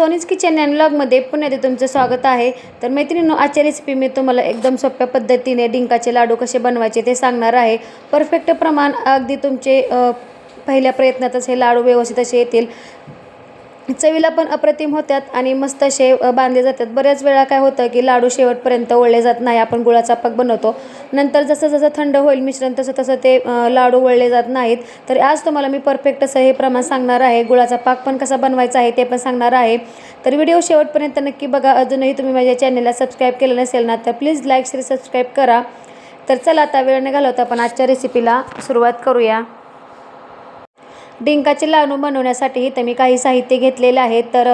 सोनीज kitchen and ब्लॉगमध्ये पुन्हा ते तुमचं स्वागत आहे. तर मैत्रिणींनो आजच्या रेसिपी मी तुम्हाला एकदम सोप्या पद्धतीने डिंकाचे लाडू कसे बनवायचे ते सांगणार आहे. परफेक्ट प्रमाण अगदी तुमचे पहिल्या प्रयत्नातच हे लाडू व्यवस्थित असे येतील. चवीला पण अप्रतिम होतात आणि मस्त असे बांधले जातात. बऱ्याच वेळा काय होतं की लाडू शेवटपर्यंत वळले जात नाही. आपण गुळाचा पाक बनवतो. नंतर जसं जसं थंड होईल मिश्रण तसं तसं ते लाडू वळले जात नाहीत. तर आज तुम्हाला मी परफेक्ट असं हे प्रमाण सांगणार आहे. गुळाचा पाक पण कसा बनवायचा आहे ते पण सांगणार आहे. तर व्हिडिओ शेवटपर्यंत नक्की बघा. अजूनही तुम्ही माझ्या चॅनलला सबस्क्राईब केलं नसेल ना तर प्लीज लाईक शेअर सबस्क्राईब करा. तर चला आता वेळ न घालवता आपण आजच्या रेसिपीला सुरुवात करूया. डिंकाचे लाडू बनवण्यासाठी इथं मी काही साहित्य घेतलेलं आहे. तर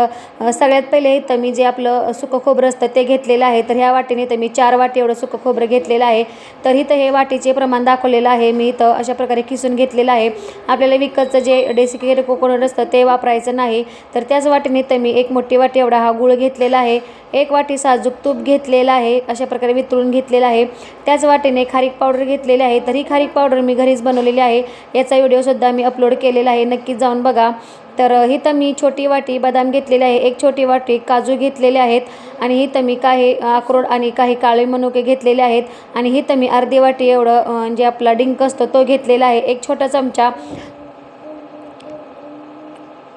सगळ्यात पहिले इथं मी जे आपलं सुकं खोबरं असतं ते घेतलेलं आहे. तर ह्या वाटीने इथं मी चार वाटी एवढं सुकं खोबरं घेतलेलं आहे. तर इथं हे वाटीचे प्रमाण दाखवलेलं आहे. मी इथं अशा प्रकारे किसून घेतलेलं आहे. आपल्याला विकतचं जे डेसिकेट कोकोनट असतं ते वापरायचं नाही. तर त्याच वाटीने इथं मी एक मोठी वाटी एवढा हा गुळ घेतलेला आहे. एक वाटी साजूक तूप घेतलेला आहे. अशा प्रकारे वितळून घेतलेला आहे. त्याच वाटीने खारीक पावडर घेतलेली आहे. तर ही खारीक पावडर मी घरीच बनवलेली आहे. याचा व्हिडिओसुद्धा मी अपलोड केलेला आहे. नक्कीच जाऊन बघा. तर इथं मी छोटी वाटी बदाम घेतलेले आहे एक छोटी वाटी काजू घेतलेले आहेत आणि इथं मी काही अक्रोड आणि काही काळे मनुके घेतलेले आहेत आणि इथं मी अर्धी वाटी एवढं जे आपला डिंक असतो तो घेतलेला आहे. एक छोटा चमचा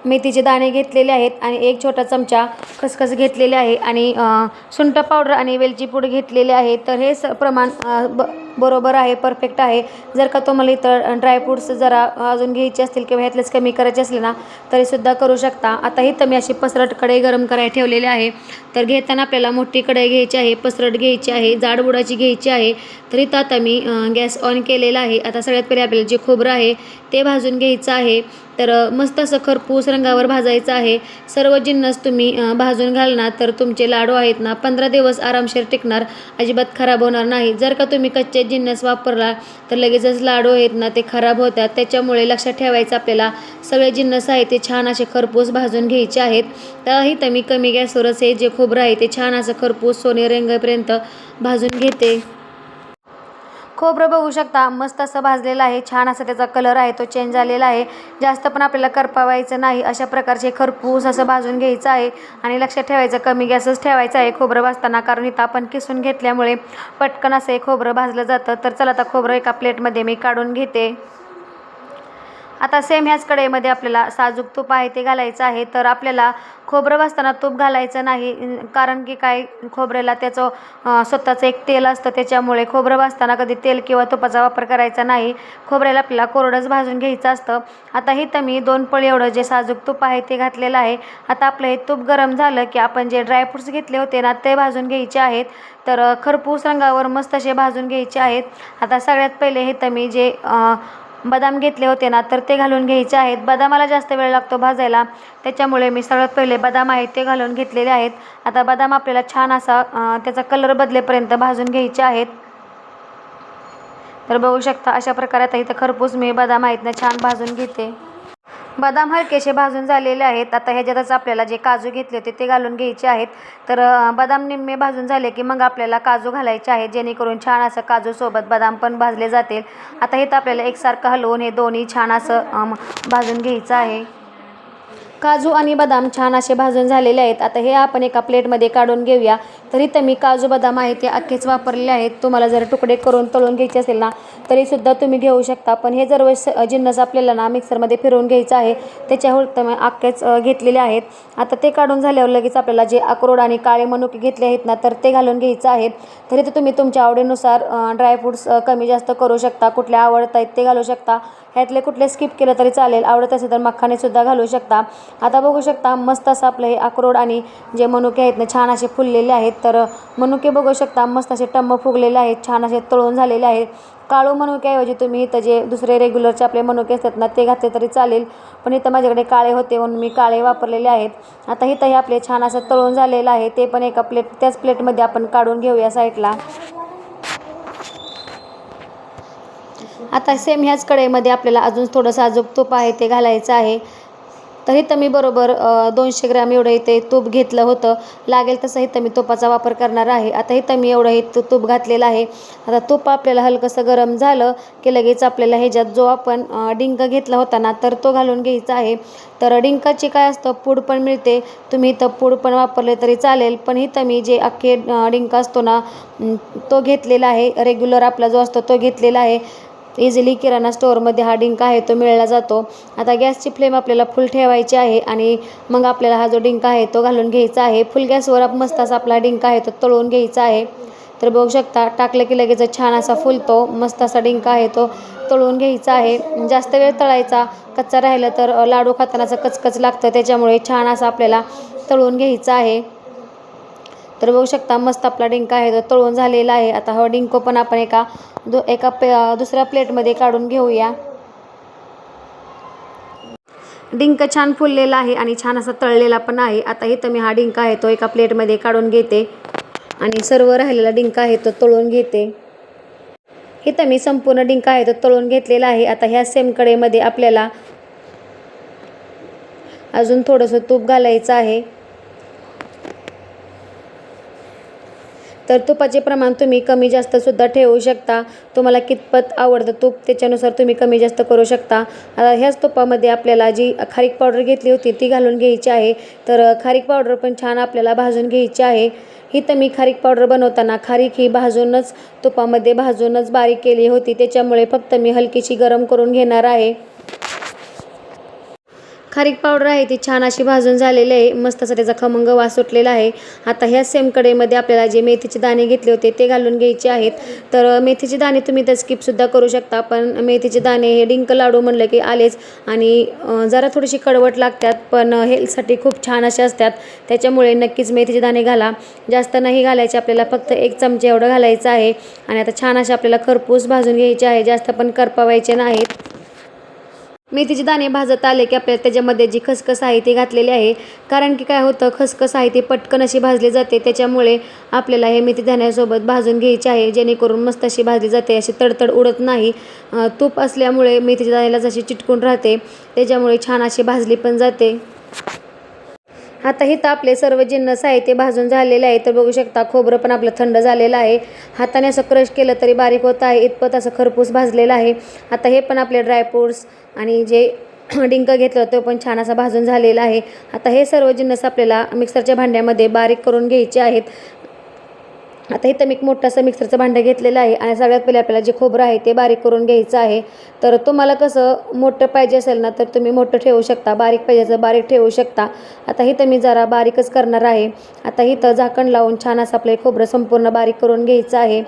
मेथीचे दाणे घेतलेले आहेत आणि एक छोटा चमचा खसखस घेतलेले आहे आणि अ, सुंठ पावडर आणि वेलची पूड घेतलेले आहे. तर हे स प्रमाण ब बरोबर आहे परफेक्ट आहे. जर का तुम्हाला इथं ड्रायफ्रूट्स जरा अजून घ्यायचे असतील किंवा ह्यातलेच कमी करायचे असले ना तरीसुद्धा करू शकता. आता इथं मी अशी पसरट कढई गरम करायला ठेवलेली आहे. तर घेताना आपल्याला मोठी कढई घ्यायची आहे पसरट घ्यायची आहे जाड बुडाची घ्यायची आहे. तर इथं आता मी गॅस ऑन केलेला आहे. आता सगळ्यात पहिले आपल्याला जे खोबरं आहे ते भाजून घ्यायचं आहे. तर मस्त असं खरपूस रंगावर भाजायचं आहे. सर्व जिन्नस तुम्ही भाजून घालणार तर तुमचे लाडू आहेत ना पंधरा दिवस आरामशीर टिकणार. अजिबात खराब होणार नाही. जर का तुम्ही कच्चे जिन्नस वापरला तर लगेचच लाडू आहेत ना ते खराब होतात. त्याच्यामुळे लक्षात ठेवायचं आपल्याला सगळे जिन्नस आहे ते छान असे खरपूस भाजून घ्यायचे आहेत. तर मी कमी गॅसवरच हे जे खोबरं आहे ते छान असं खरपूस सोने रंगेपर्यंत भाजून घेते. खोबरं बघू शकता. मस्त असं भाजलेलं आहे. छान असं त्याचा कलर आहे. तो चेंज झालेला आहे. जास्त पण आपल्याला करपावायचं नाही. अशा प्रकारचे खरपूस असं भाजून घ्यायचं आहे. आणि लक्षात ठेवायचं कमी गॅसच ठेवायचं आहे खोबरं भाजताना. कारण इथं आपण किसून घेतल्यामुळे पटकन असं हे खोबरं भाजलं जातं. तर चला आता खोबरं एका प्लेटमध्ये मी काढून घेते. आता सेम ह्याच कढईमध्ये आपल्याला साजूक तूप आहे ते घालायचं आहे. तर आपल्याला खोबरं भाजताना तूप घालायचं नाही. कारण की काय खोबऱ्याला त्याचं स्वतःचं एक तेल असतं. त्याच्यामुळे खोबरं भाजताना कधी तेल किंवा तुपाचा वापर करायचा नाही. खोबऱ्याला आपल्याला कोरडंच भाजून घ्यायचं असतं. आता इथं मी दोन पळी एवढं जे साजूक तूप आहे ते घातलेलं आहे. आता आपलं हे तूप गरम झालं की आपण जे ड्रायफ्रूट्स घेतले होते ना ते भाजून घ्यायचे आहेत. तर खरपूस रंगावर मस्त असे भाजून घ्यायचे आहेत. आता सगळ्यात पहिले हे तर मी जे बदाम घेतले होते ना तर ते घालून घ्यायचे आहेत. बदामाला जास्त वेळ लागतो भाजायला. त्याच्यामुळे मी सर्वात पहिले बदाम आहेत ते घालून घेतलेले आहेत. आता बदाम आपल्याला छान असा त्याचा कलर बदलेपर्यंत भाजून घ्यायचे आहेत. तर बघू शकता अशा प्रकारे आता इथं खरपूस मी बदाम आहेत ना छान भाजून घेते. बदाम हलकेसे भाजून झालेले आहेत. आता ह्याच्यातच आपल्याला जे काजू घेतले होते ते घालून घ्यायचे आहेत. तर बदाम निम्मे भाजून झाले की मग आपल्याला काजू घालायचे आहेत. जेणेकरून छान असं काजूसोबत बदाम पण भाजले जातील. आता हे तर आपल्याला एकसारखं हलवून हे दोन्ही छान असं भाजून घ्यायचं आहे. काजू आणि बदाम छान असे भाजून झालेले आहेत. आता हे आपण एका प्लेटमध्ये काढून घेऊया. तर इथं मी काजू बदाम आहे ते अख्खेच वापरलेले आहेत. तुम्हाला जर तुकडे करून तळून घ्यायचे असेल ना तरीसुद्धा तुम्ही घेऊ शकता. पण हे जर जिन्नस आपल्याला ना मिक्सरमध्ये फिरवून घ्यायचं आहे त्याच्यावर तर मी अख्खेच घेतलेले आहेत. आता ते काढून झाल्यावर लगेच आपल्याला जे अक्रोड आणि काळे मनुके घेतले आहेत ना तर ते घालून घ्यायचं आहे. तर तुम्ही तुमच्या आवडीनुसार ड्रायफ्रूट्स कमी जास्त करू शकता. कुठले आवडत आहेत ते घालू शकता. ह्यातले कुठले स्किप केलं तरी चालेल. आवडत असेल तर मखानेसुद्धा घालू शकता. आता बघू शकता मस्त असं आपलं हे अक्रोड आणि जे मनुके आहेत ना छान असे फुललेले आहेत. तर मनुके बघू शकता मस्त असे टम्म फुगलेले आहेत छान असे तळून झालेले आहेत. काळू मनुक्याऐवजी तुम्ही इथं जे दुसरे रेग्युलरचे आपले मनुके असतात ना ते घातले तरी चालेल. पण इथं माझ्याकडे काळे होते म्हणून मी काळे वापरलेले आहेत. आता इथं हे आपले छान असं तळून झालेलं आहे. ते पण एका प्लेट त्याच प्लेटमध्ये आपण काढून घेऊया साईडला. आता सेम ह्याच कढईमध्ये आपल्याला अजून थोडंसं अजूक तूप आहे ते घालायचं आहे. तर इथं मी बरोबर दोनशे ग्रॅम एवढं इथे तूप घेतलं होतं. लागेल तसं इथं मी तुपाचा वापर करणार आहे. आता इथं मी एवढं इथं तूप घातलेलं आहे. आता तूप आपल्याला हलकंसं गरम झालं की लगेच आपल्याला ह्याच्यात जो आपण डिंक घेतला होता ना तर तो घालून घ्यायचा आहे. तर डिंकाची काय असतं पूड पण मिळते. तुम्ही इथं पूड पण वापरले तरी चालेल. पण इथं मी जे अख्खे डिंक असतो ना तो घेतलेला आहे. रेग्युलर आपला जो असतो तो घेतलेला आहे. इझिली किराणा स्टोअरमध्ये हा डिंक आहे तो मिळला जातो. आता गॅसची फ्लेम आपल्याला फुल ठेवायची आहे आणि मग आपल्याला हा जो डिंक आहे तो घालून घ्यायचा आहे. फुल गॅसवर आप- मस्त असा आपला डिंक आहे तो तळून घ्यायचा आहे. तर बघू शकता टाकलं की लगेच छान असा फुलतो मस्त असा डिंक आहे तो तळून घ्यायचा आहे. जास्त वेळ तळायचा कच्चा राहिलं तर लाडू खातानाचं कचकच लागतं त्याच्यामुळे छान असं आपल्याला तळून घ्यायचं आहे. तर बघू शकता मस्त आपला डिंक आहे तो तळून झालेला आहे. आता हा डिंको पण आपण एका दु एका पे दुसऱ्या प्लेटमध्ये काढून घेऊया. डिंक छान फुललेला आहे आणि छान असा तळलेला पण आहे. आता इथं मी हा डिंक आहे तो एका प्लेटमध्ये काढून घेते. आणि सर्व राहिलेला डिंक आहे तो तळून घेते. इथं मी संपूर्ण डिंक आहे तो तळून घेतलेला आहे. आता ह्या सेम कडेमध्ये आपल्याला अजून थोडंसं तूप घालायचं आहे. तर तुपाचे प्रमाण तुम्ही कमी जास्त सुद्धा ठेवू शकता. तुम्हाला कितपत आवडतं तूप त्याच्यानुसार तुम्ही कमी जास्त करू शकता. आता ह्याच तुपामध्ये आपल्याला जी खारीक पावडर घेतली होती ती घालून घ्यायची आहे. तर खारीक पावडर पण छान आपल्याला भाजून घ्यायची आहे. ही तर मी खारीक पावडर बनवताना खारीक ही भाजूनच तुपामध्ये भाजूनच बारीक केली होती. त्याच्यामुळे फक्त मी हलकीशी गरम करून घेणार आहे. खारीक पावडर आहे ती छान अशी भाजून झालेली आहे. मस्त असा त्याचा खमंग वास सुटलेला आहे. आता ह्या सेम कडेमध्ये आपल्याला जे मेथीचे दाणे घेतले होते ते घालून घ्यायचे आहेत. तर मेथीचे दाणे तुम्ही तर स्किपसुद्धा करू शकता पण मेथीचे दाणे हे डिंक लाडू म्हणलं की आलेच. आणि जरा थोडीशी कडवट लागतात पण हेल्थसाठी खूप छान असे असतात. त्याच्यामुळे नक्कीच मेथीचे दाणे घाला. जास्त नाही घालायचे आपल्याला फक्त एक चमचे एवढं घालायचं आहे. आणि आता छान असे आपल्याला खरपूस भाजून घ्यायचे आहे. जास्त पण करपावायचे नाहीत. मेथीचे दाणे भाजत आले की आपल्याला त्याच्यामध्ये जी खसखस आहे ती घातलेली आहे. कारण की काय होतं खसखस आहे ती पटकन अशी भाजली जाते. त्याच्यामुळे आपल्याला हे मेथी दाण्यासोबत भाजून घ्यायचे आहे. जेणेकरून मस्त अशी भाजली जाते अशी तडतड उडत नाही. तूप असल्यामुळे मेथीच्या दाण्याला जशी चिटकून राहते. त्याच्यामुळे छान अशी भाजली पण जाते. आता इथं आपले सर्व जिन्नस आहे ते भाजून झालेले आहे तर बघू शकता खोबरं पण आपलं थंड झालेलं आहे. हाताने असं क्रश केलं तरी बारीक होत आहे. इतपत असं खरपूस भाजलेलं आहे. आता हे पण आपले ड्रायफ्रूट्स आणि जे डिंक घेतलं तो पण छान असा भाजून झालेला आहे. आता हे सर्व जिन्नस आपल्याला मिक्सरच्या भांड्यामध्ये बारीक करून घ्यायचे आहेत. आता इथं मी एक मोठासा मिक्सरचं भांडं घेतलेलं आहे आणि सगळ्यात पहिले आपल्याला जे खोबरं आहे ते बारीक करून घ्यायचं आहे. तर तुम्हाला कसं मोठं पाहिजे असेल ना तर तुम्ही मोठं ठेवू शकता बारीक पाहिजे असेल बारीक ठेवू शकता. आता इथं मी जरा बारीकच करणार आहे. आता इथं झाकण लावून छान असं आपलं हे खोबरं संपूर्ण बारीक करून घ्यायचं आहे.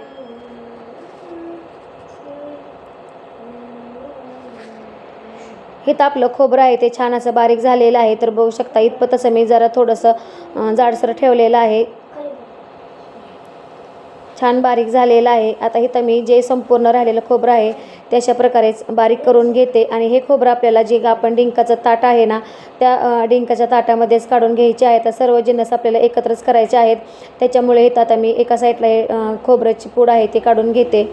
इथं आपलं खोबरं आहे ते छान असं बारीक झालेलं आहे. तर बघू शकता इतपत असं मी जरा थोडंसं जाडसर ठेवलेलं आहे. छान बारीक झालेलं आहे. आता इथं मी जे संपूर्ण राहिलेलं खोबरं आहे ते अशा प्रकारेच बारीक करून घेते. आणि हे खोबरं आपल्याला जे आपण डिंकाचं ताट आहे ना त्या डिंकाच्या ताटामध्येच काढून घ्यायचे आहे. तर सर्व जिन्नस आपल्याला एकत्रच करायचे आहेत. त्याच्यामुळे इथं आता मी एका साईडला हे खोबऱ्याची पूड आहे ते काढून घेते.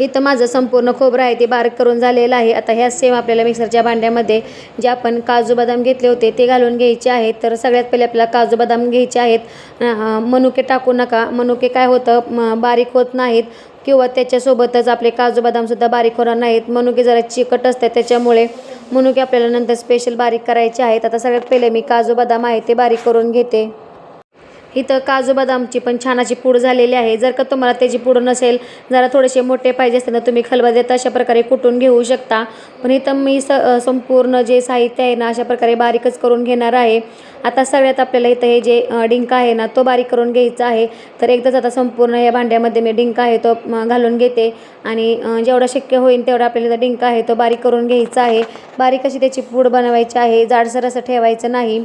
इथं माझं संपूर्ण खोबरं आहे ते बारीक करून झालेलं आहे. आता ह्या सेम आपल्याला मिक्सरच्या भांड्यामध्ये जे आपण काजू बदाम घेतले होते ते घालून घ्यायचे आहेत. तर सगळ्यात पहिले आपल्याला काजू बदाम घ्यायचे आहेत. मनुके टाकू नका. मनुके काय होतं? बारीक होत नाहीत किंवा त्याच्यासोबतच आपले काजू बदामसुद्धा बारीक होणार नाहीत. मनुके जरा चिकट असतात त्याच्यामुळे मनुके आपल्याला नंतर स्पेशल बारीक करायचे आहेत. आता सगळ्यात पहिले मी काजू बदाम आहे ते बारीक करून घेते. इथं काजू बदामची पण छान अशी पूड झालेली आहे. जर का तुम्हाला त्याची पूड नसेल जरा थोडेसे मोठे पाहिजे असतील तर तुम्ही खलबत्त्यात अशा प्रकारे कुटून घेऊ शकता. पण इथं मी स संपूर्ण जे साहित्य आहे ना अशा प्रकारे बारीकच करून घेणार आहे. आता सगळ्यात आपल्याला इथं हे जे डिंक आहे ना तो बारीक करून घ्यायचा आहे. तर एकदाच आता संपूर्ण या भांड्यामध्ये मी डिंक आहे तो घालून घेते. आणि जेवढा जेवढं शक्य होईल तेवढा आपल्याला डिंक आहे तो बारीक करून घ्यायचा आहे. बारीक अशी त्याची पूड बनवायची आहे. जाडसर असं ठेवायचं नाही.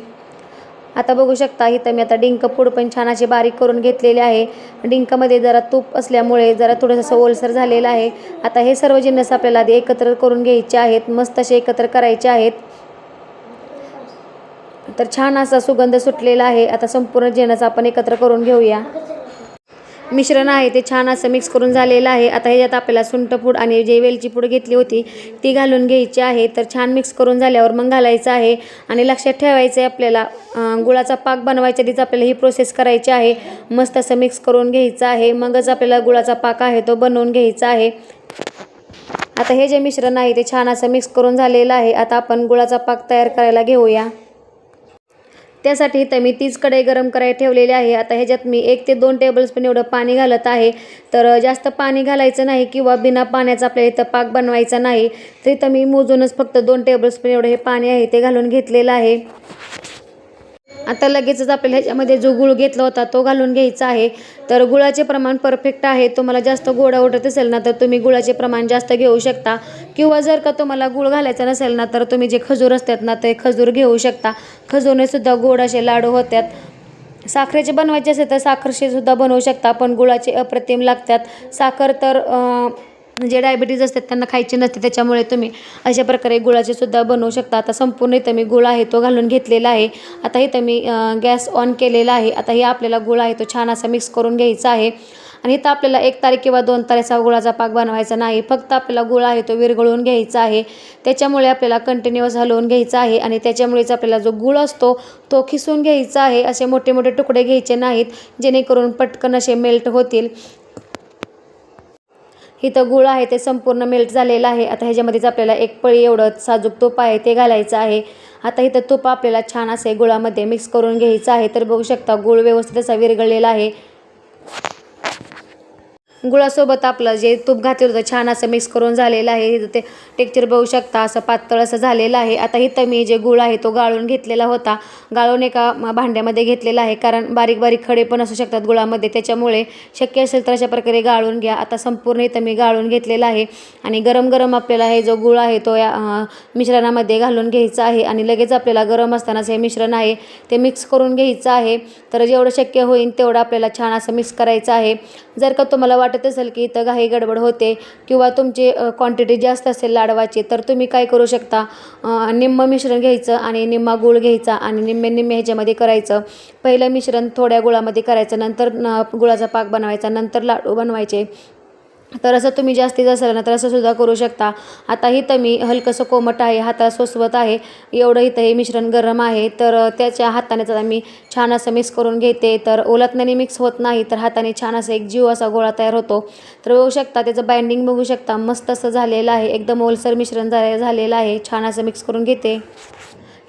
आता बघू शकता इथं मी आता डिंक पूड पण छान अशी बारीक करून घेतलेली आहे. डिंकामध्ये जरा तूप असल्यामुळे जरा थोडंसं ओलसर झालेलं आहे. आता हे सर्व जिन्नस आपल्याला आधी एकत्र करून घ्यायचे आहेत मस्त असे एकत्र करायचे आहेत. तर छान असा सुगंध सुटलेला आहे. आता संपूर्ण जिन्नस आपण एकत्र करून घेऊया. मिश्रण आहे ते छान असं मिक्स करून झालेलं आहे. आता ह्याच्यात आपल्याला सुंठपूड आणि जे वेलची पूड घेतली होती ती घालून घ्यायची आहे. तर छान मिक्स करून झाल्यावर मग घालायचं आहे. आणि लक्षात ठेवायचं आहे आपल्याला गुळाचा पाक बनवायच्या आधीच आपल्याला ही प्रोसेस करायची आहे. मस्त असं मिक्स करून घ्यायचं आहे. मगच आपल्याला गुळाचा पाक आहे तो बनवून घ्यायचा आहे. आता हे जे मिश्रण आहे ते छान असं मिक्स करून झालेलं आहे. आता आपण गुळाचा पाक तयार करायला घेऊया. त्यासाठी इथं मी तीच कढई गरम करायला ठेवलेली आहे. आता ह्याच्यात मी एक ते दोन टेबलस्पून एवढं पाणी घालत आहे. तर जास्त पाणी घालायचं नाही किंवा बिना पाण्याचा आपल्याला इथं पाक बनवायचा नाही. तर इथं मी मोजूनच फक्त दोन टेबलस्पून एवढं हे पाणी आहे ते घालून घेतलेलं आहे. आता लगेचच आपल्याला ह्याच्यामध्ये जो गुळ घेतला होता तो घालून घ्यायचा आहे. तर गुळाचे प्रमाण परफेक्ट आहे. तुम्हाला जास्त गोड आवडत असेल ना तर तुम्ही गुळाचे प्रमाण जास्त घेऊ शकता. किंवा जर का तुम्हाला गुळ घालायचा नसेल ना तर तुम्ही जे खजूर असतात ना ते खजूर घेऊ शकता. खजूरने सुद्धा गोड असे लाडू होतात. साखरेचे बनवायचे असेल तर साखरचे सुद्धा बनवू शकता पण गुळाचे अप्रतिम लागतात. साखर तर जे डायबिटीज असतात त्यांना खायचे नसते त्याच्यामुळे तुम्ही अशा प्रकारे गुळाचे सुद्धा बनवू शकता. आता संपूर्ण इथं मी गुळ आहे तो घालून घेतलेला आहे. आता इथं मी गॅस ऑन केलेला आहे. आता हे आपल्याला गुळ आहे तो छान असा मिक्स करून घ्यायचा आहे. आणि इथं आपल्याला एक तारीख किंवा दोन तारीखचा गुळाचा पाक बनवायचा नाही. फक्त आपल्याला गुळ आहे तो विरघळून घ्यायचा आहे. त्याच्यामुळे आपल्याला कंटिन्युअस हलवून घ्यायचा आहे. आणि त्याच्यामुळेच आपल्याला जो गुळ असतो तो खिसून घ्यायचा आहे. असे मोठे मोठे तुकडे घ्यायचे नाहीत. जेणेकरून पटकन असे मेल्ट होतील. इथं गुळ आहे ते संपूर्ण मेल्ट झालेलं आहे. आता ह्याच्यामध्येच आपल्याला एक पळी एवढं साजूक तूप आहे ते घालायचं आहे. आता इथं तूप आपल्याला छान असे गुळामध्ये मिक्स करून घ्यायचं आहे. तर बघू शकता गुळ व्यवस्थित असा विरघळलेला आहे. गुळासोबत आपलं जे तूप घातलेलं होतं छान असं मिक्स करून झालेलं आहे. ते टेक्चर बघू शकता असं पातळ असं झालेलं आहे. आता इथं मी जे गुळ आहे तो गाळून घेतलेला होता. गाळून एका भांड्यामध्ये घेतलेला आहे कारण बारीक बारीक खडे पण असू शकतात गुळामध्ये. त्याच्यामुळे शक्य असेल तर अशा प्रकारे गाळून घ्या. आता संपूर्ण इथं मी गाळून घेतलेला आहे. आणि गरम गरम आपल्याला हे जो गुळ आहे तो या मिश्रणामध्ये घालून घ्यायचा आहे. आणि लगेच आपल्याला गरम असतानाच हे मिश्रण आहे ते मिक्स करून घ्यायचं आहे. तर जेवढं शक्य होईल तेवढं आपल्याला छान असं मिक्स करायचं आहे. जर का तुम्हाला वाटत असेल की इथं काही गडबड होते किंवा तुमची क्वांटिटी जास्त असेल लाडवाची तर तुम्ही काय करू शकता? निम्म मिश्रण घ्यायचं आणि निम्मा गूळ घ्यायचा आणि निम्मे निम्मे ह्याच्यामध्ये करायचं. पहिलं मिश्रण थोड्या गुळामध्ये करायचं नंतर न गुळाचा पाक बनवायचा नंतर लाडू बनवायचे. तर असं तुम्ही जास्तीत असेल ना तर असं सुद्धा करू शकता. आता इथं मी हलकंसं कोमट आहे हाताला सोसवत आहे. एवढं इथं हे मिश्रण गरम आहे. तर त्याच्या हातानेच आता मी छान असं मिक्स करून घेते. तर ओलातने मिक्स होत नाही तर हाताने छान असं एक जीव असा गोळा तयार होतो. तर बघू शकता त्याचं बाइंडिंग बघू शकता. मस्त असं झालेलं आहे. एकदम ओलसर मिश्रण झालेलं आहे. छान असं मिक्स करून घेते.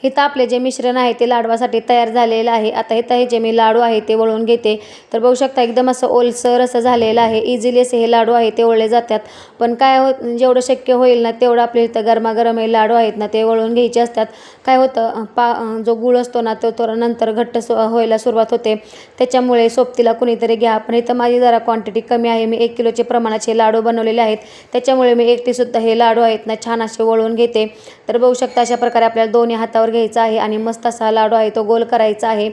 इथं आपले जे मिश्रण आहे ते लाडवासाठी तयार झालेलं आहे. आता इथं हे जे मी लाडू आहे ते वळून घेते. तर बघू शकता एकदम असं ओलसर असं झालेलं आहे. इझिली असे हे लाडू आहे ते वळले जातात. पण काय हो जेवढं शक्य होईल ना तेवढं आपल्या इथं गरमागरम हे लाडू आहेत ना ते वळून घ्यायचे असतात. काय होतं पा जो गुळ असतो ना तो थोडा नंतर घट्ट सु व्हायला सुरुवात होते. त्याच्यामुळे सोबतीला कुणीतरी घ्या. पण इथं माझी जरा क्वांटिटी कमी आहे. मी एक किलोचे प्रमाणाचे लाडू बनवलेले आहेत. त्याच्यामुळे मी एकटीसुद्धा हे लाडू आहेत ना छान असे वळून घेते. तर बघू शकता अशा प्रकारे आपल्याला दोन्ही हातावर घ्यायचा आहे आणि मस्त असा लाडू आहे तो गोल करायचा आहे.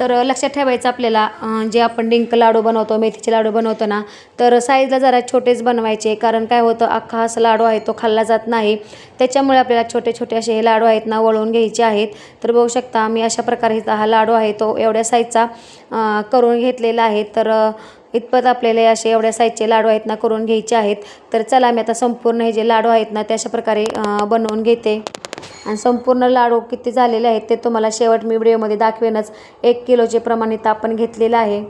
तर लक्षात ठेवायचं आपल्याला जे आपण डिंक लाडू बनवतो मेथीचे लाडू बनवतो ना तर साईजला जरा छोटेच बनवायचे. कारण काय होतं अख्खा असा लाडू आहे तो खाल्ला जात नाही. त्याच्यामुळे आपल्याला छोटे छोटे असे हे लाडू आहेत ना वळवून घ्यायचे आहेत. तर बघू शकता मी अशा प्रकारे हा लाडू आहे तो एवढ्या साईजचा करून घेतलेला आहे. तर इतपत आपल्याला असे एवढ्या साईजचे लाडू आहेत ना करून घ्यायचे आहेत. तर चला मी आता संपूर्ण हे जे लाडू आहेत ना ते अशा प्रकारे बनवून घेते. आणि संपूर्ण लाडू किती झालेले आहेत ते तुम्हाला शेवट मी व्हिडिओमध्ये दाखवेनच. एक किलोचे प्रमाण इथं आपण घेतलेलं आहे.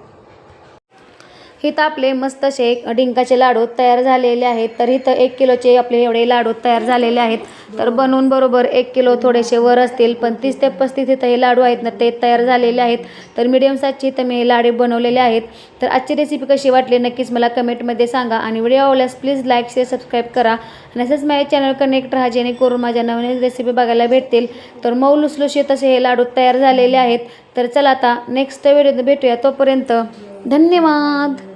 इथं आपले मस्त असे डिंकाचे लाडू तयार झालेले आहेत. तर इथं एक किलोचे आपले एवढे लाडू तयार झालेले आहेत. तर बनवून बरोबर एक किलो थोडेसे वर असतील पण तीस ते पस्तीस इथं हे लाडू आहेत ना ते तयार झालेले आहेत. तर मीडियम साईजचे इथं मी हे लाडू बनवलेले आहेत. तर आजची रेसिपी कशी वाटली नक्कीच मला कमेंटमध्ये सांगा आणि व्हिडिओ आवडल्यास प्लीज लाईक शेअर सबस्क्राईब करा. आणि असंच माझ्या चॅनल कनेक्ट राहा जेणेकरून माझ्या नवीन रेसिपी बघायला भेटतील. तर मऊ लुसलुशीत असे हे लाडू तयार झालेले आहेत. तर चला आता नेक्स्ट व्हिडिओ भेटूया तोपर्यंत. धन्यवाद.